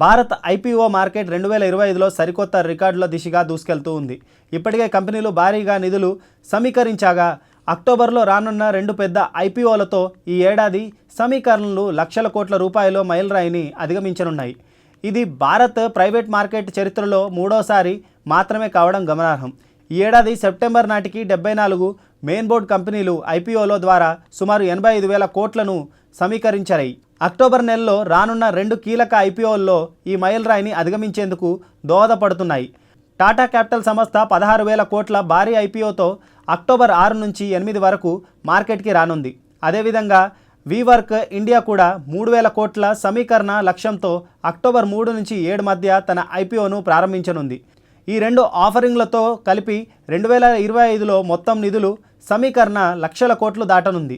Bharat IPO market రెండు వేల ఇరవై ఐదులో సరికొత్త రికార్డుల దిశగా దూసుకెళ్తూ ఉంది. ఇప్పటికే కంపెనీలు భారీగా నిధులు సమీకరించాగా అక్టోబర్లో రానున్న రెండు పెద్ద ఐపీఓలతో ఈ ఏడాది సమీకరణలు లక్షల కోట్ల రూపాయల మైలురాయిని అధిగమించనున్నాయి. ఇది భారత్ ప్రైవేట్ మార్కెట్ చరిత్రలో మూడోసారి మాత్రమే కావడం గమనార్హం. ఈ ఏడాది సెప్టెంబర్ నాటికి డెబ్బై నాలుగు మెయిన్ బోర్డ్ కంపెనీలు ఐపీఓల ద్వారా సుమారు ఎనభై ఐదు వేల కోట్లను సమీకరించాయి. అక్టోబర్ నెలలో రానున్న రెండు కీలక ఐపీఓల్లో ఈ మైలురాయిని అధిగమించేందుకు దోహదపడుతున్నాయి. టాటా క్యాపిటల్ సంస్థ పదహారు వేల కోట్ల భారీ ఐపీఓతో అక్టోబర్ ఆరు నుంచి ఎనిమిది వరకు మార్కెట్కి రానుంది. అదేవిధంగా వీవర్క్ ఇండియా కూడా మూడు వేల కోట్ల సమీకరణ లక్ష్యంతో అక్టోబర్ మూడు నుంచి ఏడు మధ్య తన ఐపీఓను ప్రారంభించనుంది. ఈ రెండు ఆఫరింగ్లతో కలిపి రెండు వేల ఇరవై ఐదులో మొత్తం నిధులు సమీకరణ లక్షల కోట్లు దాటనుంది.